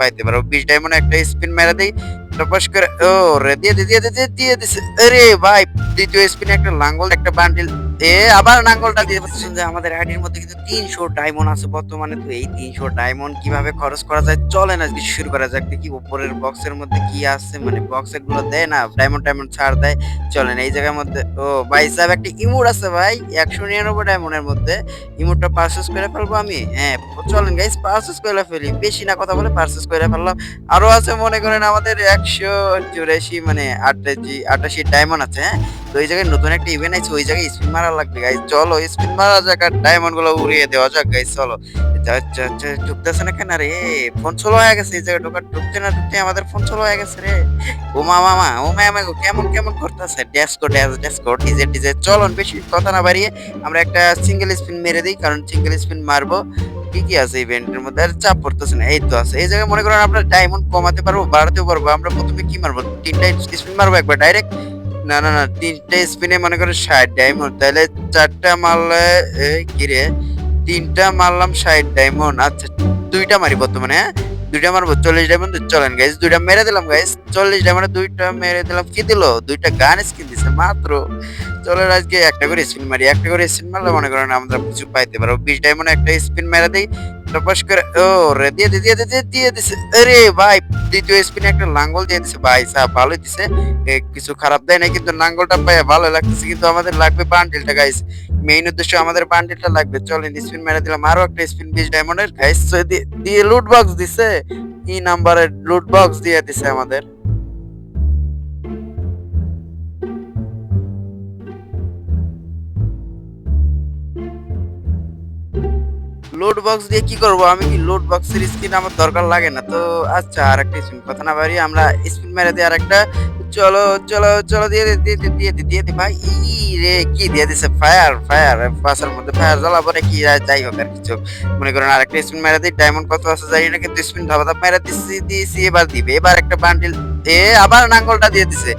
পাইতে পারো। বিশ ডায়মন্ড একটা স্পিন মেরা দেই টপাস করে, ও রে, দিয়ে দিয়ে দিয়ে দিয়ে দিছে। আরে ভাই, দ্বিতীয় স্পিনে একটা লাঙ্গল, একটা বান্ডিল এ আবার নাঙ্গলটা দিয়ে আমাদের মধ্যে কিন্তু তিনশো ডায়মন্ড আছে বর্তমানে। তো এই তিনশো ডায়মন্ড কীভাবে খরচ করা যায়? চলে না আজকে শুরু করা যাক, দেখি উপরের বক্সের মধ্যে কি আছে। মানে বক্সগুলো দেয় না ডায়মন্ড ছাড় দেয়। চলেন এই জায়গার মধ্যে, ও ভাই সাহেব আছে ভাই, একশো নিরানব্বই ডায়মন্ডের মধ্যে। করে ফেলব আমি? হ্যাঁ চলেন গাইস পারচেস করে ফেলি। বেশি না কথা বলে পারচেস করে ফেললাম। আরও আছে মনে করেন আমাদের একশো চুরাশি মানে আটাশি আটাশি ডায়মন্ড আছে হ্যাঁ? তো ওই জায়গায় নতুন একটা ইভেন্ট আছে ওই জায়গায় স্পিন মারা লাগবে গাইস চলো স্পিন মারা যাক আর ডায়মন্ডগুলো উড়িয়ে দেওয়া যাক গাইস চলো। ঢুকতেছে না কেন রে? ফোন চলো হয়ে গেছে, এই জায়গায় ঢোকার ঢুকতে না ঢুকতে আমাদের ফোন চলো হয়ে গেছে রে। ও মা মামা ও মামা গো, কেমন কেমন করতেছে? ড্যাসকো ড্যাস ড্যাসকো ডিজে ডিজে চলুন, বেশি কথা না বাড়িয়ে আমরা একটা সিঙ্গেল স্পিন মেরে দিই, কারণ সিঙ্গেল স্পিন মারবো। কি কি আছে ইভেন্টের মধ্যে? আর চাপ পড়তেছে না, এই তো আছে। এই জায়গায় মনে করেন আমরা ডায়মন্ড কমাতে পারব বাড়াতে পারব, আমরা প্রথমে কি মারবো? তিনটা স্পিন মারবো একবার ডাইরেক্ট না না না, তিনটা স্পিনে মনে করেন ষাট ডায়মন্ড তাহলে চারটা মারলে এই কি রে? তিনটা মারলাম ষাট ডায়মন্ড আচ্ছা দুইটা মারি বর্তমানে হ্যাঁ? দুইটা মারবো, চল্লিশ ডায়মন্ড চলেন গাইস দুইটা মেরে দিলাম গাইস চল্লিশ ডায়মন্ডে দুইটা মেরে দিলাম, কি দিল? দুইটা গান স্কিন দিছে, মাত্র। চলেন আজকে একটা করে স্পিন মারি, একটা করে স্পিন মারলে মনে করেন আমরা কিছু পাইতে পারব। বিশ ডায়মন্ডে একটা স্পিন মেরে দিই ও রে দিয়ে দিয়ে দিয়ে দিয়ে দিছে আরে ভাই দ্বিতীয় স্পিনে একটা লাঙ্গল দিয়ে দিছে ভাই ভালো দিছে। কিছু খারাপ দেয় না কিন্তু লাঙ্গলটা পাইয়া ভালো লাগতেছে, কিন্তু আমাদের লাগবে বান্ডেলটা গাইস মেইন উদ্দেশ্য আমাদের বান্ডেলটা লাগবে। চলেন স্পিন মেরে দিলাম। আরও একটা স্পিন বিশ ডায়মন্ডের গাইস দিয়ে লুট বক্স দিছে। ই নাম্বারের লুট বক্স দিয়ে দিছে আমাদের। লোড বক্স দিয়ে কি করব? আমি কি লোড বক্সের স্পিন আমার দরকার লাগে না? তো আচ্ছা আর একটা স্পিন কথা না বাড়ি আমরা স্পিন মেরে দিই আর একটা চলো চলো চলো, দিয়ে দিয়ে দিয়ে দিয়ে দে ভাই। ই রে, কি দিয়ে দিছে? ফায়ার ফায়ার পাশের মধ্যে ফায়ার জ্বালাবো নাকি আর যাই হোক আর কিছু। মনে করেন আর একটা স্পিন মেরে দিই। ডায়মন্ড কত আছে জানি না, কিন্তু স্পিন ধাবা ধাপ মেরে দিচ্ছি দিয়েছি এবার দিবে। এবার একটা বান্ডিল এ আবার নাঙ্গলটা দিয়ে দিছে।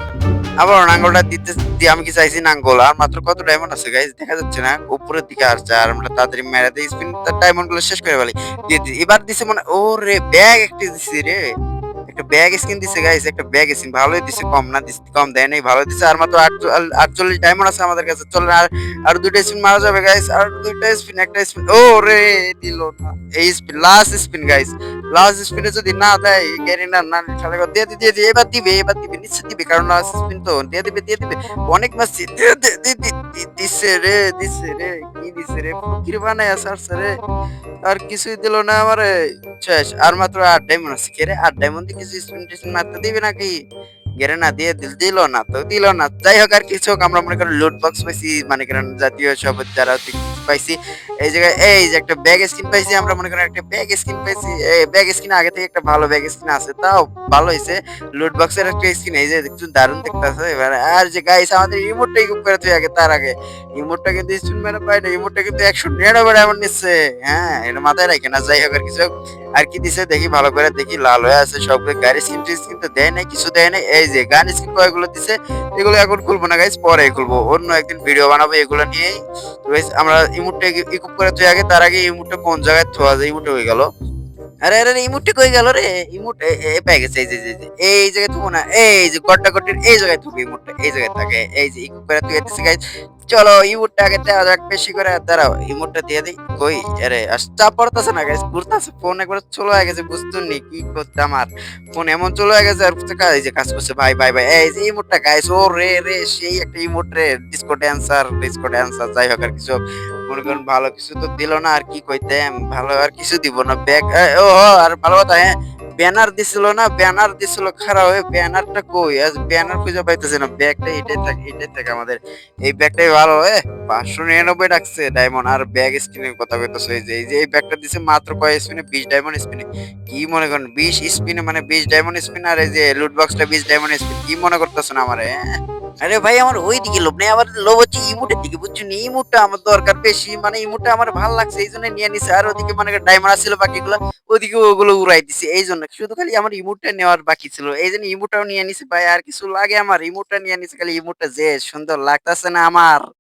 আবার নাঙ্গলটা দিতে দিয়ে আমি কি চাইছি নাঙ্গল আর মাত্র কত ডায়মন্ড আছে গাইস দেখা যাচ্ছে না, উপরের দিকে আসছে, আর আমরা তাড়াতাড়ি মেরে দিই স্পিন তার ডায়মন্ডগুলো শেষ করে ফেলি। দিয়ে এবার দিছে মনে ও রে ব্যাগ একটা দিছে রে। একটা ব্যাগ স্কিন দিছে গাইস একটা ব্যাগ স্কিন ভালোই দিছে, কম না দিছে, কম দেয় নাই ভালো দিছে। আর মাত্র আটচল- আটচল্লিশ ডায়মন্ড আছে আমাদের কাছে। চল আর আর দুইটা স্পিন মারা যাবে গাইস আর দুইটা স্পিন একটা স্পিন ও রে দিল না। এই spin last spin guys last স্পিনে যদি না দেয় গ্যারি না করে দিয়ে দি- দিয়ে দিয়ে এবার দিবে এবার দিবে, নিশ্চয় দিবে, কারণ লাস্ট স্পিন তো, দিয়ে দিবে দিয়ে দিবে। অনেক দিয়ে- দিছে রে দিছে রে, কি দিছে রে, ফকির বানায় আসছে রে। আর কিছুই দিল না আমারে। শেষ, আর মাত্র আট ডায়মন্ড আছে কে রে আট ডায়মন্ড কিছু স্পিন টিস্পিন মারতে দিবে নাকি? গেরে না দিয়ে দিল দিল না তো, দিল না। যাই হোক আর কিছু আমরা মনে করেন লুট বক্স পাইছি মানে করেন জাতীয় সব যারা পাইছি। এই জায়গায় এই যে একটা ব্যাগ স্কিন পাইছি, আমরা মনে করেন একটা ব্যাগ স্কিন পাইছি। এই ব্যাগ স্কিন আগে থেকে একটা ভালো ব্যাগ স্কিন আছে, তাও ভালো হয়েছে লুট বক্সের একটা স্কিন এই যে একটু দারুণ দেখতেছে, এবার। আর যে গাইস আমাদের ইমোটটা ইকুপ করে তুই আগে, তার আগে। ইমোটটা কিন্তু স্পিন মেরে পাই না ইমোটটা কিন্তু একশো নিরানব্বই ডায়মন্ড নিচ্ছে। হ্যাঁ এটা মাথায় রাখে না যাই হোক আর কিছু আর কি দিছে, দেখি ভালো করে, দেখি লাল হয়ে আছে সব গাড়ি স্কিন টিস্কিন তো দেয় নাই, কিছু দেয় নাই। এই যে গান স্ক্রিপ্ট এগুলো দিছে এগুলো এখন খুলবো না গাইজ পরে খুলবো। অন্য একদিন ভিডিও বানাবো এগুলো নিয়েই। guys, আমরা ইমুটটা ইকুপ করে তুই আগে তার আগে ইমুটটা কোন জায়গায় থোয়া যায়? ইমোটে হয়ে গেল। আরে আরে ইমোটে কই গেল রে? ইমুট পেয়ে গেছে এই যে এই জায়গায় থুবো না এই যে গড্ডা গড্ডির এই জায়গায় থুবো ইমুটটা এই জায়গায় থাকে। এই যে ইকুপ করে তুই দিছে গাইস চলো ইমোটটা আগে দেওয়া যাক বেশি করে দাঁড়াও ইমোটটা দিয়ে দিই। কই? আরে চাপ পড়তেছে না গাইস ঘুরতেছে ফোন একবার চলো হয়ে গেছে বুঝতুনি কি করতে আমার। ফোন এমন চলে হয়ে গেছে আর কাজ যে কাজ করছে ভাই ভাই ভাই এই যে ইমোটটা গাইস ও রে রে সেই একটা ইমোট রে ডিসকো ড্যান্সার ডিসকো ড্যান্সার যাই হোক আর কিছু। মনে করেন ভালো কিছু তো দিল না আর কি কইতে ভালো আর কিছু দিব না ব্যাগ ও, আর ভালো কথা হ্যাঁ ব্যানার দিছিল না ব্যানার দিছিল খারাপ হয়ে ব্যানারটা কই? আজ ব্যানার খুঁজে পাইতেছে না ব্যাগটা এটাই থাকে এটাই থাকে আমাদের। এই ব্যাগটাই ভালো এ, পাঁচশো নিরানব্বই রাখছে ডায়মন্ড আর ব্যাগ স্পিনের কথা কইতেছে, এই যে এই যে, এই ব্যাগটা দিছে মাত্র কয় স্পিনে বিশ ডায়মন্ড স্পিনে কি মনে করেন, বিশ স্পিনে মানে বিশ ডায়মন্ড স্পিন আর এই যে লুট বক্সটা বিশ ডায়মন্ড স্পিন কি মনে করতেছেন আমার আরে ভাই, আমার ওই দিকে লোভ নেই, আমার লোভ হচ্ছে ইমুটের দিকে বুঝছ নি ইমুটটা আমার দরকার বেশি মানে ইমুটটা আমার ভালো লাগছে, এই জন্য নিয়ে নিছে, আর ওদিকে মানে ডায়মন্ড আসছিল বাকিগুলো ওদিকে ওগুলো উড়াই দিছে, এই জন্য। শুধু খালি আমার ইমুটটা নেওয়ার বাকি ছিল, এই জন্য ইমুটটাও নিয়ে নিছে, ভাই, আর কিছু লাগে আমার ইমুটটা নিয়ে নিছে, খালি ইমুটটা যে সুন্দর লাগতেছে না আমার।